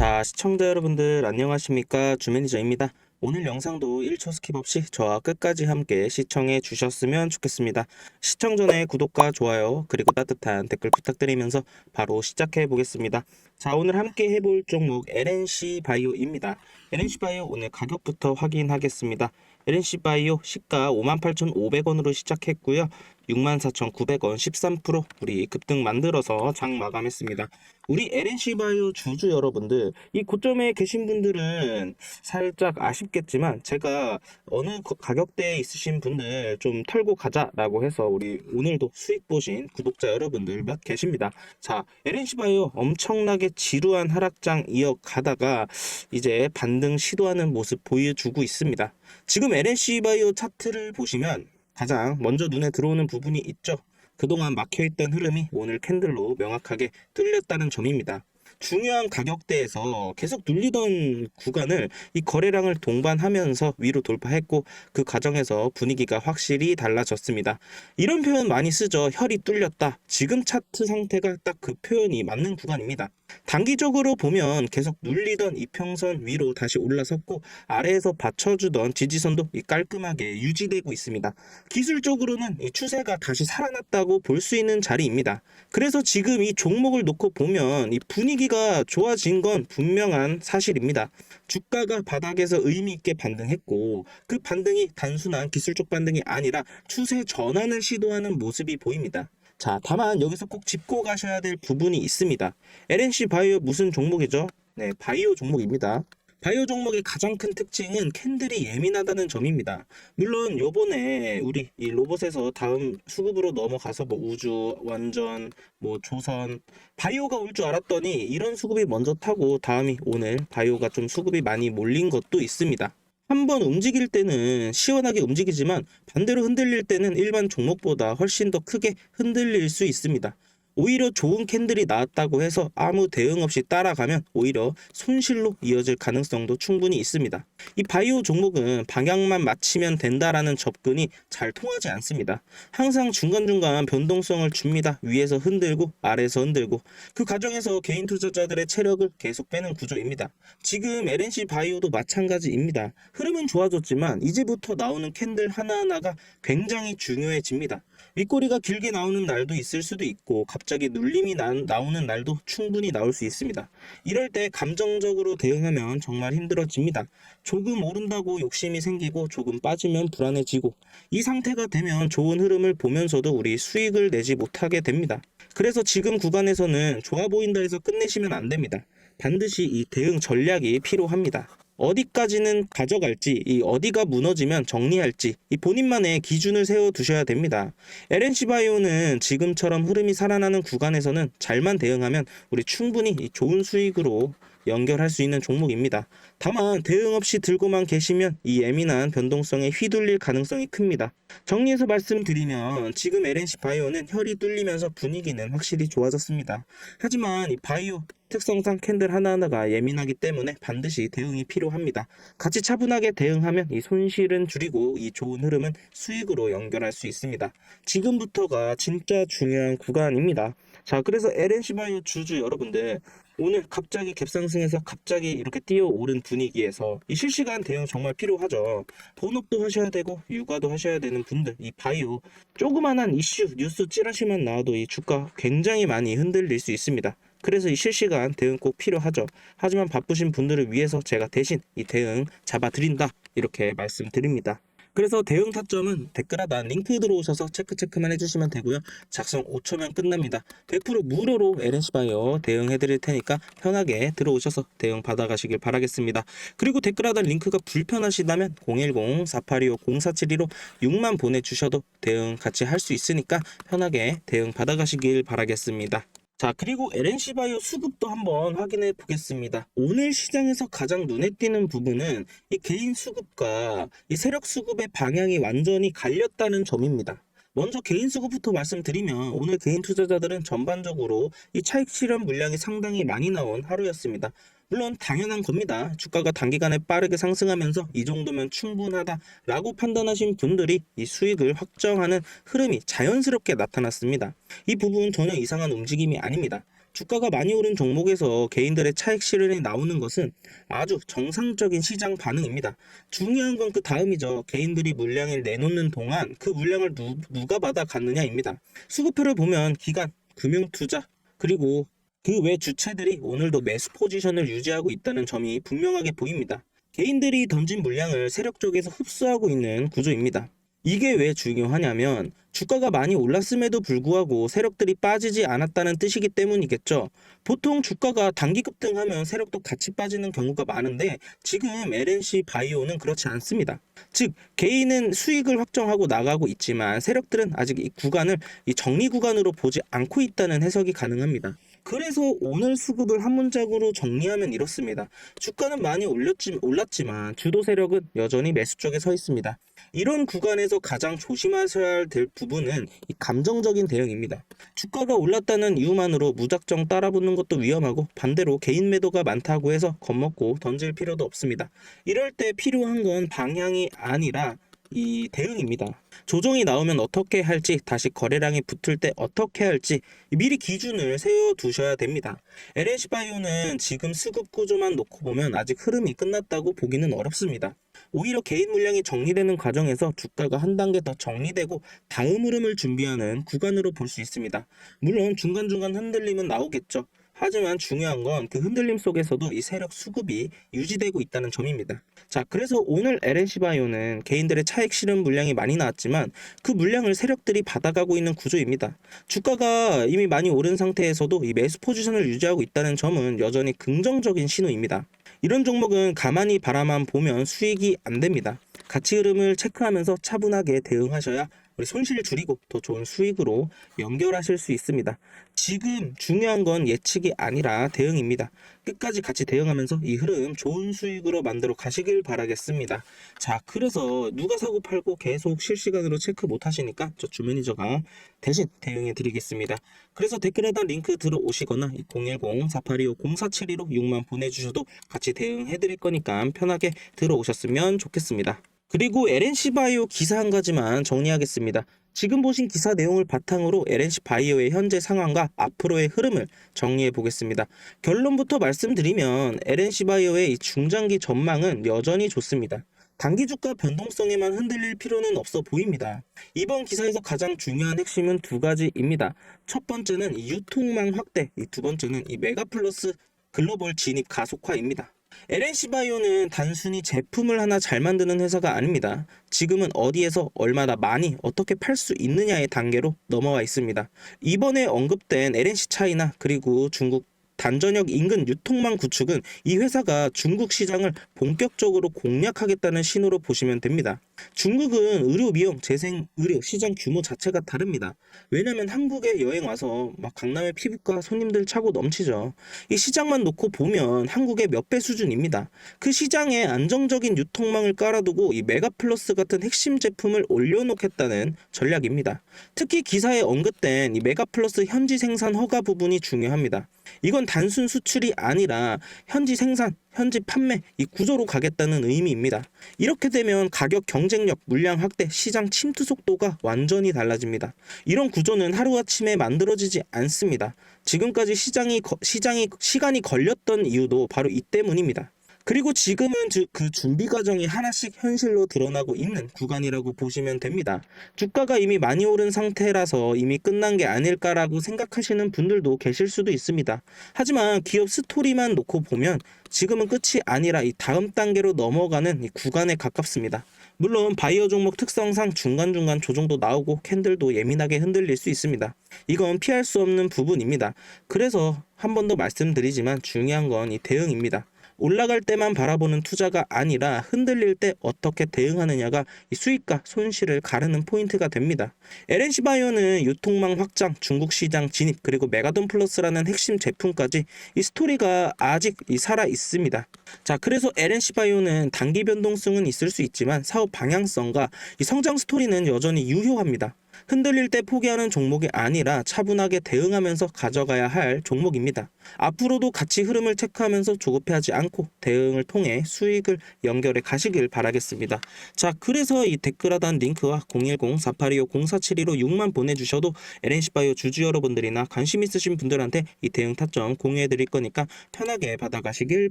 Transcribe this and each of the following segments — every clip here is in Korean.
자, 시청자 여러분들 안녕하십니까? 주매니저입니다. 오늘 영상도 1초 스킵 없이 저와 끝까지 함께 시청해 주셨으면 좋겠습니다. 시청 전에 구독과 좋아요 그리고 따뜻한 댓글 부탁드리면서 바로 시작해 보겠습니다. 자, 오늘 함께 해볼 종목 LNC 바이오입니다. LNC 바이오 오늘 가격부터 확인하겠습니다. LNC 바이오 시가 58,500원으로 시작했고요. 64,900원 13% 우리 급등 만들어서 장 마감했습니다. 우리 LNC 바이오 주주 여러분들 이 고점에 계신 분들은 살짝 아쉽겠지만 제가 어느 거- 가격대에 있으신 분들 좀 털고 가자라고 해서 우리 오늘도 수익 보신 구독자 여러분들 몇 계십니다. 자, LNC 바이오 엄청나게 지루한 하락장 이어가다가 이제 반등 시도하는 모습 보여주고 있습니다. 지금 LNC 바이오 차트를 보시면 가장 먼저 눈에 들어오는 부분이 있죠. 그동안 막혀있던 흐름이 오늘 캔들로 명확하게 뚫렸다는 점입니다. 중요한 가격대에서 계속 눌리던 구간을 이 거래량을 동반하면서 위로 돌파했고 그 과정에서 분위기가 확실히 달라졌습니다. 이런 표현 많이 쓰죠. 혈이 뚫렸다. 지금 차트 상태가 딱 그 표현이 맞는 구간입니다. 단기적으로 보면 계속 눌리던 이평선 위로 다시 올라섰고 아래에서 받쳐주던 지지선도 이 깔끔하게 유지되고 있습니다. 기술적으로는 이 추세가 다시 살아났다고 볼 수 있는 자리입니다. 그래서 지금 이 종목을 놓고 보면 이 분위기가 좋아진 건 분명한 사실입니다. 주가가 바닥에서 의미 있게 반등했고 그 반등이 단순한 기술적 반등이 아니라 추세 전환을 시도하는 모습이 보입니다. 자, 다만 여기서 꼭 짚고 가셔야 될 부분이 있습니다. LNC 바이오 무슨 종목이죠? 네, 바이오 종목입니다. 바이오 종목의 가장 큰 특징은 캔들이 예민하다는 점입니다. 물론 요번에 우리 이 로봇에서 다음 수급으로 넘어가서 뭐 우주, 완전, 뭐 조선, 바이오가 올 줄 알았더니 이런 수급이 먼저 타고 다음이 오늘 바이오가 좀 수급이 많이 몰린 것도 있습니다. 한번 움직일 때는 시원하게 움직이지만 반대로 흔들릴 때는 일반 종목보다 훨씬 더 크게 흔들릴 수 있습니다. 오히려 좋은 캔들이 나왔다고 해서 아무 대응 없이 따라가면 오히려 손실로 이어질 가능성도 충분히 있습니다. 이 바이오 종목은 방향만 맞추면 된다라는 접근이 잘 통하지 않습니다. 항상 중간중간 변동성을 줍니다. 위에서 흔들고 아래에서 흔들고 그 과정에서 개인 투자자들의 체력을 계속 빼는 구조입니다. 지금 LNC 바이오도 마찬가지입니다. 흐름은 좋아졌지만 이제부터 나오는 캔들 하나하나가 굉장히 중요해집니다. 윗꼬리가 길게 나오는 날도 있을 수도 있고 갑자기 눌림이 나, 나오는 날도 충분히 나올 수 있습니다. 이럴 때 감정적으로 대응하면 정말 힘들어집니다. 조금 오른다고 욕심이 생기고 조금 빠지면 불안해지고 이 상태가 되면 좋은 흐름을 보면서도 우리 수익을 내지 못하게 됩니다. 그래서 지금 구간에서는 좋아 보인다 해서 끝내시면 안 됩니다. 반드시 이 대응 전략이 필요합니다. 어디까지는 가져갈지, 이 어디가 무너지면 정리할지, 이 본인만의 기준을 세워 두셔야 됩니다. LNC 바이오는 지금처럼 흐름이 살아나는 구간에서는 잘만 대응하면 우리 충분히 이 좋은 수익으로 연결할 수 있는 종목입니다. 다만 대응 없이 들고만 계시면 이 예민한 변동성에 휘둘릴 가능성이 큽니다. 정리해서 말씀드리면 지금 LNC 바이오는 혈이 뚫리면서 분위기는 확실히 좋아졌습니다. 하지만 이 바이오 특성상 캔들 하나하나가 예민하기 때문에 반드시 대응이 필요합니다. 같이 차분하게 대응하면 이 손실은 줄이고 이 좋은 흐름은 수익으로 연결할 수 있습니다. 지금부터가 진짜 중요한 구간입니다. 자, 그래서 LNC 바이오 주주 여러분들 오늘 갑자기 갭상승해서 갑자기 이렇게 뛰어오른 분위기에서 이 실시간 대응 정말 필요하죠. 본업도 하셔야 되고 육아도 하셔야 되는 분들 이 바이오 조그만한 이슈 뉴스 찌라시만 나와도 이 주가 굉장히 많이 흔들릴 수 있습니다. 그래서 이 실시간 대응 꼭 필요하죠. 하지만 바쁘신 분들을 위해서 제가 대신 이 대응 잡아드린다 이렇게 말씀드립니다. 그래서 대응 타점은 댓글 하단 링크 들어오셔서 체크 체크만 해주시면 되고요. 작성 5초면 끝납니다. 100% 무료로 LNC 바이오 대응해 드릴 테니까 편하게 들어오셔서 대응 받아가시길 바라겠습니다. 그리고 댓글 하단 링크가 불편하시다면 010-4825-0472로 6만 보내주셔도 대응 같이 할 수 있으니까 편하게 대응 받아가시길 바라겠습니다. 자, 그리고 LNC 바이오 수급도 한번 확인해 보겠습니다. 오늘 시장에서 가장 눈에 띄는 부분은 이 개인 수급과 이 세력 수급의 방향이 완전히 갈렸다는 점입니다. 먼저 개인 수급부터 말씀드리면 오늘 개인 투자자들은 전반적으로 이 차익 실현 물량이 상당히 많이 나온 하루였습니다. 물론 당연한 겁니다. 주가가 단기간에 빠르게 상승하면서 이 정도면 충분하다라고 판단하신 분들이 이 수익을 확정하는 흐름이 자연스럽게 나타났습니다. 이 부분 전혀 이상한 움직임이 아닙니다. 주가가 많이 오른 종목에서 개인들의 차익 실현이 나오는 것은 아주 정상적인 시장 반응입니다. 중요한 건 그 다음이죠. 개인들이 물량을 내놓는 동안 그 물량을 누, 누가 받아 갔느냐입니다. 수급표를 보면 기관, 금융투자, 그리고 그 외 주체들이 오늘도 매수 포지션을 유지하고 있다는 점이 분명하게 보입니다. 개인들이 던진 물량을 세력 쪽에서 흡수하고 있는 구조입니다. 이게 왜 중요하냐면 주가가 많이 올랐음에도 불구하고 세력들이 빠지지 않았다는 뜻이기 때문이겠죠. 보통 주가가 단기 급등하면 세력도 같이 빠지는 경우가 많은데 지금 LNC 바이오는 그렇지 않습니다. 즉 개인은 수익을 확정하고 나가고 있지만 세력들은 아직 이 구간을 이 정리 구간으로 보지 않고 있다는 해석이 가능합니다. 그래서 오늘 수급을 한 문장으로 정리하면 이렇습니다. 주가는 많이 올렸지, 올랐지만 주도 세력은 여전히 매수 쪽에 서 있습니다. 이런 구간에서 가장 조심하셔야 될 부분은 이 감정적인 대응입니다. 주가가 올랐다는 이유만으로 무작정 따라붙는 것도 위험하고 반대로 개인 매도가 많다고 해서 겁먹고 던질 필요도 없습니다. 이럴 때 필요한 건 방향이 아니라 이 대응입니다. 조정이 나오면 어떻게 할지, 다시 거래량이 붙을 때 어떻게 할지 미리 기준을 세워 두셔야 됩니다. LNC 바이오는 지금 수급 구조만 놓고 보면 아직 흐름이 끝났다고 보기는 어렵습니다. 오히려 개인 물량이 정리되는 과정에서 주가가 한 단계 더 정리되고 다음 흐름을 준비하는 구간으로 볼 수 있습니다. 물론 중간중간 흔들림은 나오겠죠. 하지만 중요한 건 그 흔들림 속에서도 이 세력 수급이 유지되고 있다는 점입니다. 자, 그래서 오늘 LNC 바이오는 개인들의 차익 실현 물량이 많이 나왔지만 그 물량을 세력들이 받아가고 있는 구조입니다. 주가가 이미 많이 오른 상태에서도 이 매수 포지션을 유지하고 있다는 점은 여전히 긍정적인 신호입니다. 이런 종목은 가만히 바라만 보면 수익이 안 됩니다. 가치 흐름을 체크하면서 차분하게 대응하셔야 우리 손실 줄이고 더 좋은 수익으로 연결하실 수 있습니다. 지금 중요한 건 예측이 아니라 대응입니다. 끝까지 같이 대응하면서 이 흐름 좋은 수익으로 만들어 가시길 바라겠습니다. 자, 그래서 누가 사고 팔고 계속 실시간으로 체크 못 하시니까 저 주매니저가 대신 대응해 드리겠습니다. 그래서 댓글에다 링크 들어오시거나 010-4825-0472로 6만 보내주셔도 같이 대응해 드릴 거니까 편하게 들어오셨으면 좋겠습니다. 그리고 LNC 바이오 기사 한 가지만 정리하겠습니다. 지금 보신 기사 내용을 바탕으로 LNC 바이오의 현재 상황과 앞으로의 흐름을 정리해 보겠습니다. 결론부터 말씀드리면 LNC 바이오의 이 중장기 전망은 여전히 좋습니다. 단기 주가 변동성에만 흔들릴 필요는 없어 보입니다. 이번 기사에서 가장 중요한 핵심은 두 가지입니다. 첫 번째는 이 유통망 확대, 이두 번째는 이 메가플러스 글로벌 진입 가속화입니다. LNC 바이오는 단순히 제품을 하나 잘 만드는 회사가 아닙니다. 지금은 어디에서 얼마나 많이 어떻게 팔 수 있느냐의 단계로 넘어와 있습니다. 이번에 언급된 LNC 차이나 그리고 중국 단전역 인근 유통망 구축은 이 회사가 중국 시장을 본격적으로 공략하겠다는 신호로 보시면 됩니다. 중국은 의료, 미용, 재생, 의료 시장 규모 자체가 다릅니다. 왜냐면 한국에 여행 와서 막 강남의 피부과 손님들 차고 넘치죠. 이 시장만 놓고 보면 한국의 몇 배 수준입니다. 그 시장에 안정적인 유통망을 깔아두고 이 메가플러스 같은 핵심 제품을 올려놓겠다는 전략입니다. 특히 기사에 언급된 이 메가플러스 현지 생산 허가 부분이 중요합니다. 이건 단순 수출이 아니라 현지 생산, 현지 판매 이 구조로 가겠다는 의미입니다. 이렇게 되면 가격 경쟁력, 물량 확대, 시장 침투 속도가 완전히 달라집니다. 이런 구조는 하루아침에 만들어지지 않습니다. 지금까지 시장이 거- 시장이 시간이 걸렸던 이유도 바로 이 때문입니다. 그리고 지금은 주- 그 준비 과정이 하나씩 현실로 드러나고 있는 구간이라고 보시면 됩니다. 주가가 이미 많이 오른 상태라서 이미 끝난 게 아닐까라고 생각하시는 분들도 계실 수도 있습니다. 하지만 기업 스토리만 놓고 보면 지금은 끝이 아니라 이 다음 단계로 넘어가는 이 구간에 가깝습니다. 물론 바이오 종목 특성상 중간중간 조정도 나오고 캔들도 예민하게 흔들릴 수 있습니다. 이건 피할 수 없는 부분입니다. 그래서 한 번 더 말씀드리지만 중요한 건 이 대응입니다. 올라갈 때만 바라보는 투자가 아니라 흔들릴 때 어떻게 대응하느냐가 이 수익과 손실을 가르는 포인트가 됩니다. LNC 바이오는 유통망 확장, 중국 시장 진입, 그리고 메가돈 플러스라는 핵심 제품까지 이 스토리가 아직 이 살아 있습니다. 자, 그래서 LNC 바이오는 단기 변동성은 있을 수 있지만 사업 방향성과 이 성장 스토리는 여전히 유효합니다. 흔들릴 때 포기하는 종목이 아니라 차분하게 대응하면서 가져가야 할 종목입니다. 앞으로도 같이 흐름을 체크하면서 조급해하지 않고 대응을 통해 수익을 연결해 가시길 바라겠습니다. 자, 그래서 이 댓글 하단 링크와 010-4825-0472로 6만 보내주셔도 LNC바이오 주주 여러분들이나 관심 있으신 분들한테 이 대응 타점 공유해 드릴 거니까 편하게 받아가시길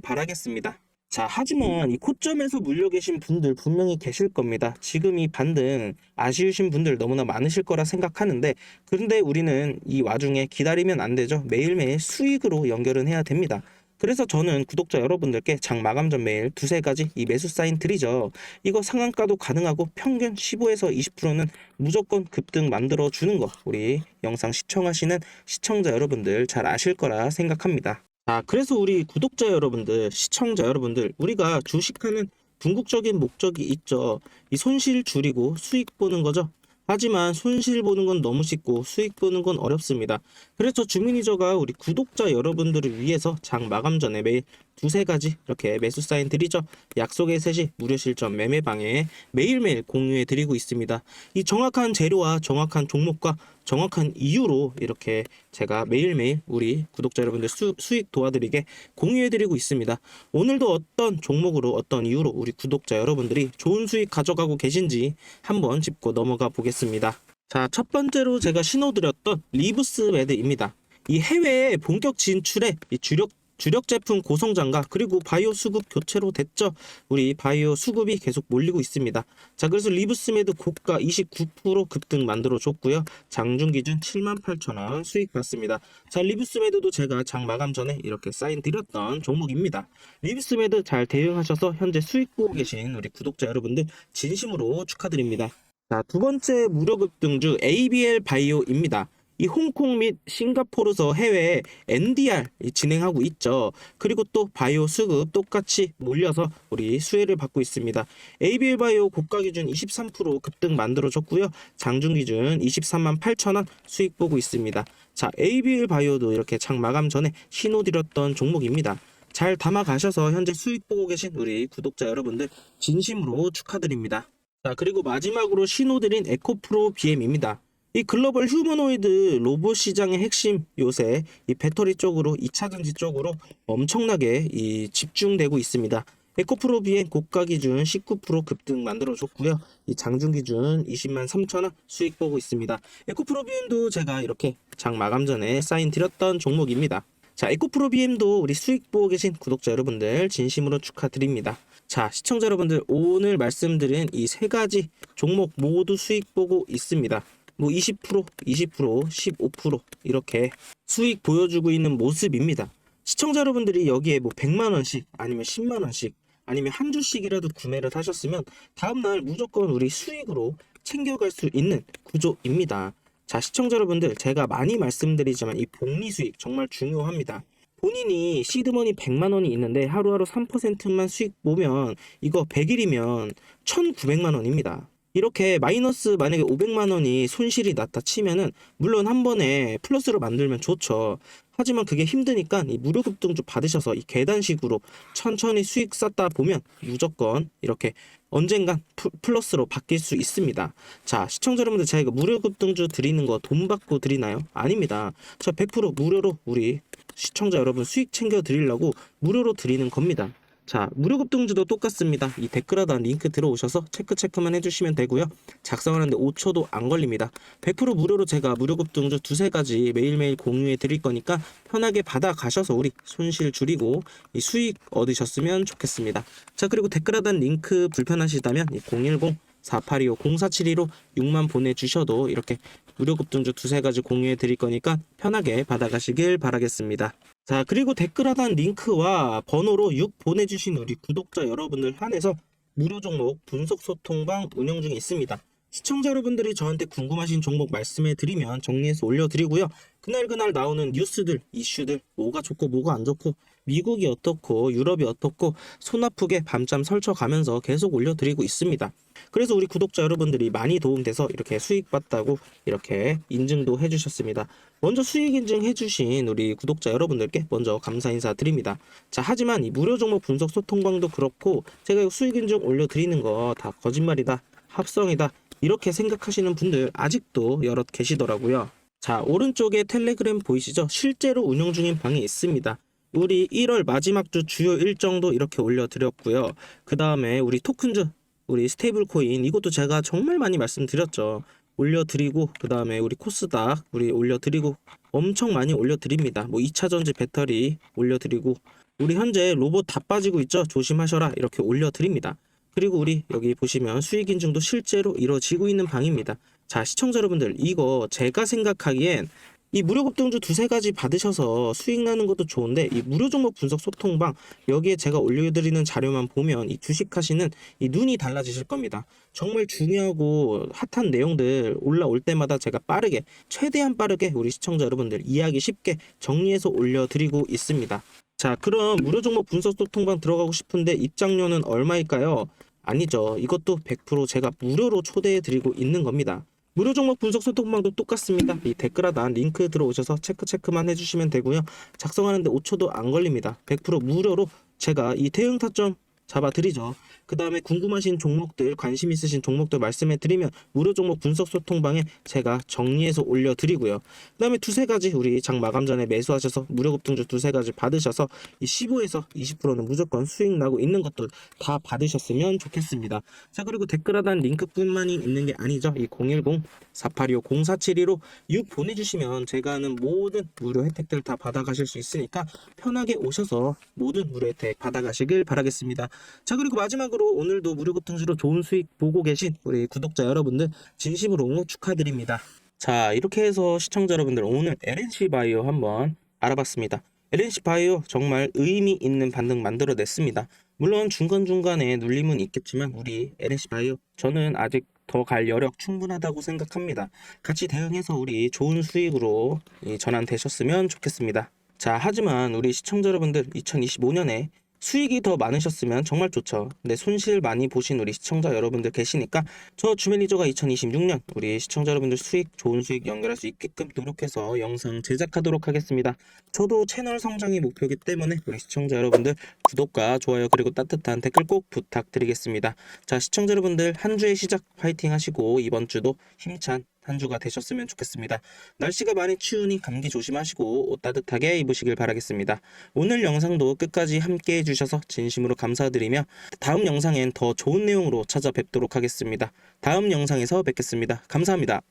바라겠습니다. 자, 하지만 이 고점에서 물려 계신 분들 분명히 계실 겁니다. 지금 이 반등 아쉬우신 분들 너무나 많으실 거라 생각하는데, 그런데 우리는 이 와중에 기다리면 안 되죠. 매일매일 수익으로 연결은 해야 됩니다. 그래서 저는 구독자 여러분들께 장 마감 전 매일 두세 가지 이 매수 사인 드리죠. 이거 상한가도 가능하고 평균 15에서 20%는 무조건 급등 만들어 주는 거 우리 영상 시청하시는 시청자 여러분들 잘 아실 거라 생각합니다. 자, 그래서 우리 구독자 여러분들, 시청자 여러분들, 우리가 주식하는 궁극적인 목적이 있죠. 이 손실 줄이고 수익 보는 거죠. 하지만 손실 보는 건 너무 쉽고 수익 보는 건 어렵습니다. 그래서 주민이저가 우리 구독자 여러분들을 위해서 장 마감 전에 매일 두세 가지 이렇게 매수 사인 드리죠. 약속의 셋이 무료 실전 매매 방에 매일매일 공유해 드리고 있습니다. 이 정확한 재료와 정확한 종목과 정확한 이유로 이렇게 제가 매일매일 우리 구독자 여러분들 수, 수익 도와드리게 공유해 드리고 있습니다. 오늘도 어떤 종목으로 어떤 이유로 우리 구독자 여러분들이 좋은 수익 가져가고 계신지 한번 짚고 넘어가 보겠습니다. 자, 첫 번째로 제가 신호드렸던 리브스 매드입니다. 이 해외에 본격 진출에 이 주력 주력 제품 고성장과 그리고 바이오 수급 교체로 됐죠. 우리 바이오 수급이 계속 몰리고 있습니다. 자, 그래서 리브스메드 고가 29% 급등 만들어 줬고요. 장중 기준 78,000원 수익 봤습니다. 자, 리브스메드도 제가 장 마감 전에 이렇게 사인 드렸던 종목입니다. 리브스메드 잘 대응하셔서 현재 수익 보고 계신 우리 구독자 여러분들 진심으로 축하드립니다. 자, 두 번째 무료 급등주 ABL 바이오입니다. 이 홍콩 및 싱가포르서 해외에 NDR 진행하고 있죠. 그리고 또 바이오 수급 똑같이 몰려서 우리 수혜를 받고 있습니다. ABL 바이오 고가 기준 23% 급등 만들어졌고요. 장중 기준 23만 8천 원 수익 보고 있습니다. 자, ABL 바이오도 이렇게 장 마감 전에 신호 드렸던 종목입니다. 잘 담아 가셔서 현재 수익 보고 계신 우리 구독자 여러분들 진심으로 축하드립니다. 자, 그리고 마지막으로 신호드린 에코프로 BM입니다. 이 글로벌 휴머노이드 로봇 시장의 핵심 요새 이 배터리 쪽으로 2차 전지 쪽으로 엄청나게 이 집중되고 있습니다. 에코프로 BM 고가 기준 19% 급등 만들어 줬고요. 이 장중 기준 20만 3천 원 수익 보고 있습니다. 에코프로 BM도 제가 이렇게 장 마감 전에 사인 드렸던 종목입니다. 자, 에코프로 BM도 우리 수익 보고 계신 구독자 여러분들 진심으로 축하드립니다. 자, 시청자 여러분들 오늘 말씀드린 이 세 가지 종목 모두 수익 보고 있습니다. 뭐 20%, 20%, 15% 이렇게 수익 보여주고 있는 모습입니다. 시청자 여러분들이 여기에 뭐 100만 원씩 아니면 10만 원씩 아니면 한 주씩이라도 구매를 하셨으면 다음날 무조건 우리 수익으로 챙겨갈 수 있는 구조입니다. 자, 시청자 여러분들 제가 많이 말씀드리지만 이 복리 수익 정말 중요합니다. 본인이 시드머니 100만 원이 있는데 하루하루 3%만 수익 보면 이거 100일이면 1,900만 원입니다. 이렇게 마이너스 만약에 500만 원이 손실이 났다 치면은 물론 한 번에 플러스로 만들면 좋죠. 하지만 그게 힘드니까 이 무료 급등주 받으셔서 이 계단식으로 천천히 수익 쌓다 보면 무조건 이렇게 언젠간 프- 플러스로 바뀔 수 있습니다. 자, 시청자 여러분들 제가 이거 무료 급등주 드리는 거 돈 받고 드리나요? 아닙니다. 저 100% 무료로 우리 시청자 여러분 수익 챙겨 드리려고 무료로 드리는 겁니다. 자, 무료 급등주도 똑같습니다. 이 댓글 하단 링크 들어오셔서 체크 체크만 해주시면 되고요. 작성하는데 5초도 안 걸립니다. 100% 무료로 제가 무료 급등주 두세 가지 매일매일 공유해 드릴 거니까 편하게 받아 가셔서 우리 손실 줄이고 이 수익 얻으셨으면 좋겠습니다. 자, 그리고 댓글 하단 링크 불편하시다면 010 4825 0472로 6만 보내주셔도 이렇게 무료 급등주 두세 가지 공유해 드릴 거니까 편하게 받아가시길 바라겠습니다. 자, 그리고 댓글 하단 링크와 번호로 6 보내주신 우리 구독자 여러분들 한해서 무료 종목 분석 소통방 운영 중에 있습니다. 시청자 여러분들이 저한테 궁금하신 종목 말씀해 드리면 정리해서 올려드리고요. 그날 그날 나오는 뉴스들, 이슈들, 뭐가 좋고 뭐가 안 좋고 미국이 어떻고 유럽이 어떻고 손 아프게 밤잠 설쳐가면서 계속 올려드리고 있습니다. 그래서 우리 구독자 여러분들이 많이 도움돼서 이렇게 수익 봤다고 이렇게 인증도 해주셨습니다. 먼저 수익 인증 해주신 우리 구독자 여러분들께 먼저 감사 인사 드립니다. 자, 하지만 이 무료 종목 분석 소통방도 그렇고 제가 수익 인증 올려드리는 거 다 거짓말이다, 합성이다 이렇게 생각하시는 분들 아직도 여럿 계시더라고요. 자, 오른쪽에 텔레그램 보이시죠? 실제로 운영 중인 방이 있습니다. 우리 1월 마지막 주 주요 일정도 이렇게 올려드렸고요. 그 다음에 우리 토큰즈, 우리 스테이블 코인 이것도 제가 정말 많이 말씀드렸죠. 올려드리고 그 다음에 우리 코스닥 우리 올려드리고 엄청 많이 올려드립니다. 뭐 2차 전지 배터리 올려드리고 우리 현재 로봇 다 빠지고 있죠. 조심하셔라 이렇게 올려드립니다. 그리고 우리 여기 보시면 수익 인증도 실제로 이루어지고 있는 방입니다. 자 시청자 여러분들 이거 제가 생각하기엔 이 무료 급등주 두세 가지 받으셔서 수익 나는 것도 좋은데 이 무료 종목 분석 소통방 여기에 제가 올려드리는 자료만 보면 이 주식 하시는 이 눈이 달라지실 겁니다. 정말 중요하고 핫한 내용들 올라올 때마다 제가 빠르게 최대한 빠르게 우리 시청자 여러분들 이해하기 쉽게 정리해서 올려드리고 있습니다. 자 그럼 무료 종목 분석 소통방 들어가고 싶은데 입장료는 얼마일까요? 아니죠. 이것도 100% 제가 무료로 초대해 드리고 있는 겁니다. 무료 종목 분석 소통방도 똑같습니다. 이 댓글 하 단 링크 들어오셔서 체크 체크만 해주시면 되고요. 작성하는데 5초도 안 걸립니다. 100% 무료로 제가 이 대응 타점 잡아드리죠. 그 다음에 궁금하신 종목들, 관심 있으신 종목들 말씀해 드리면 무료 종목 분석 소통방에 제가 정리해서 올려드리고요. 그 다음에 두세 가지 우리 장 마감 전에 매수하셔서 무료 급등주 두세 가지 받으셔서 이 15에서 20%는 무조건 수익 나고 있는 것들 다 받으셨으면 좋겠습니다. 자 그리고 댓글 하단 링크뿐만이 있는 게 아니죠. 이 010 485 0472로 6 보내주시면 제가 하는 모든 무료 혜택들 다 받아가실 수 있으니까 편하게 오셔서 모든 무료 혜택 받아가시길 바라겠습니다. 자 그리고 마지막으로 오늘도 무료 급등주로 좋은 수익 보고 계신 우리 구독자 여러분들 진심으로 축하드립니다. 자 이렇게 해서 시청자 여러분들 오늘 LNC 바이오 한번 알아봤습니다. LNC 바이오 정말 의미 있는 반등 만들어냈습니다. 물론 중간중간에 눌림은 있겠지만 우리 LNC 바이오 저는 아직 더 갈 여력 충분하다고 생각합니다. 같이 대응해서 우리 좋은 수익으로 이 전환되셨으면 좋겠습니다. 자, 하지만 우리 시청자 여러분들 2025년에 수익이 더 많으셨으면 정말 좋죠. 근데 손실 많이 보신 우리 시청자 여러분들 계시니까 저 주매니저가 2026년 우리 시청자 여러분들 수익 좋은 수익 연결할 수 있게끔 노력해서 영상 제작하도록 하겠습니다. 저도 채널 성장이 목표이기 때문에 우리 시청자 여러분들 구독과 좋아요 그리고 따뜻한 댓글 꼭 부탁드리겠습니다. 자 시청자 여러분들 한 주의 시작 파이팅 하시고 이번 주도 힘찬 한 주가 되셨으면 좋겠습니다. 날씨가 많이 추우니 감기 조심하시고 옷 따뜻하게 입으시길 바라겠습니다. 오늘 영상도 끝까지 함께 해주셔서 진심으로 감사드리며 다음 영상엔 더 좋은 내용으로 찾아뵙도록 하겠습니다. 다음 영상에서 뵙겠습니다. 감사합니다.